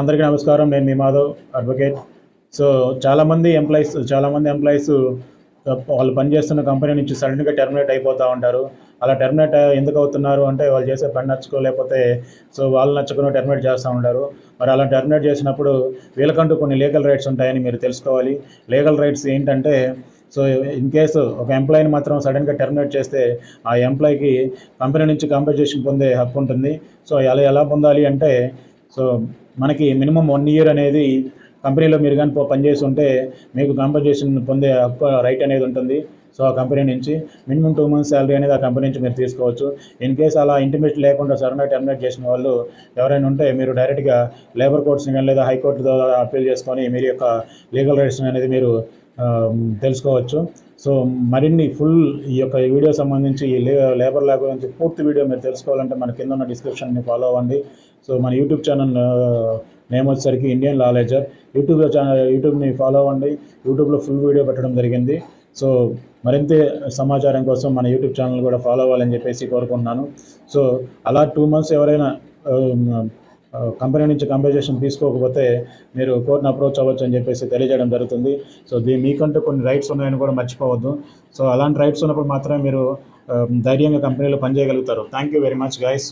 అందరికీ నమస్కారం. నేను మీ మాధవ్ అడ్వకేట్. సో చాలామంది ఎంప్లాయీస్ చాలామంది ఎంప్లాయీస్ వాళ్ళు పనిచేస్తున్న కంపెనీ నుంచి సడన్గా టెర్మినేట్ అయిపోతూ ఉంటారు. అలా టెర్మినేట్ ఎందుకు అవుతున్నారు అంటే వాళ్ళు చేసే పని నచ్చుకో లేకపోతే సో వాళ్ళు నచ్చుకుని టెర్మినేట్ చేస్తూ ఉంటారు. మరి అలా టెర్మినేట్ చేసినప్పుడు వీళ్ళకంటూ కొన్ని లీగల్ రైట్స్ ఉంటాయని మీరు తెలుసుకోవాలి. లీగల్ రైట్స్ ఏంటంటే సో ఇన్ కేసు ఒక ఎంప్లాయీని మాత్రం సడన్గా టెర్మినేట్ చేస్తే ఆ ఎంప్లాయీకి కంపెనీ నుంచి కాంపెన్సేషన్ పొందే హక్కు ఉంటుంది. సో అలా ఎలా పొందాలి అంటే సో మనకి మినిమం వన్ ఇయర్ అనేది కంపెనీలో మీరు కానీ పనిచేసి ఉంటే మీకు కాంపెన్సేషన్ పొందే హక్కు రైట్ అనేది ఉంటుంది. సో ఆ కంపెనీ నుంచి మినిమం టూ మంత్స్ శాలరీ అనేది ఆ కంపెనీ నుంచి మీరు తీసుకోవచ్చు. ఇన్ కేస్ అలా ఇంటిమేట్ లేకుండా సడన్గా టెర్మినేట్ చేసిన వాళ్ళు ఎవరైనా ఉంటే మీరు డైరెక్ట్గా లేబర్ కోర్ట్స్ని కానీ లేదా హైకోర్టు ద్వారా అప్పీల్ చేసుకొని మీరు యొక్క లీగల్ రైట్స్ అనేది మీరు తెలుసుకోవచ్చు. సో మరిన్ని ఫుల్ ఈ యొక్క వీడియో సంబంధించి ఈ లేబర్ లా గురించి పూర్తి వీడియో మీరు తెలుసుకోవాలంటే మన కింద ఉన్న డిస్క్రిప్షన్ని ఫాలో అవ్వండి. సో మన యూట్యూబ్ ఛానల్ నేమ్ వచ్చేసరికి ఇండియన్ లా లెజర్ ఛానల్ యూట్యూబ్ని ఫాలో అవ్వండి. యూట్యూబ్లో ఫుల్ వీడియో పెట్టడం జరిగింది. సో మరింత సమాచారం కోసం మన యూట్యూబ్ ఛానల్ కూడా ఫాలో అవ్వాలని చెప్పేసి కోరుకుంటున్నాను. సో అలా టూ మంత్స్ ఎవరైనా కంపెనీ నుంచి కంపెన్సేషన్ తీసుకోకపోతే మీరు కోర్టును అప్రోచ్ అవ్వచ్చు అని చెప్పేసి తెలియజేయడం జరుగుతుంది. సో దీ మీకంటూ కొన్ని రైట్స్ ఉన్నాయని కూడా మర్చిపోవద్దు. సో అలాంటి రైట్స్ ఉన్నప్పుడు మాత్రమే మీరు ధైర్యంగా కంపెనీలో పనిచేయగలుగుతారు. Thank you very much guys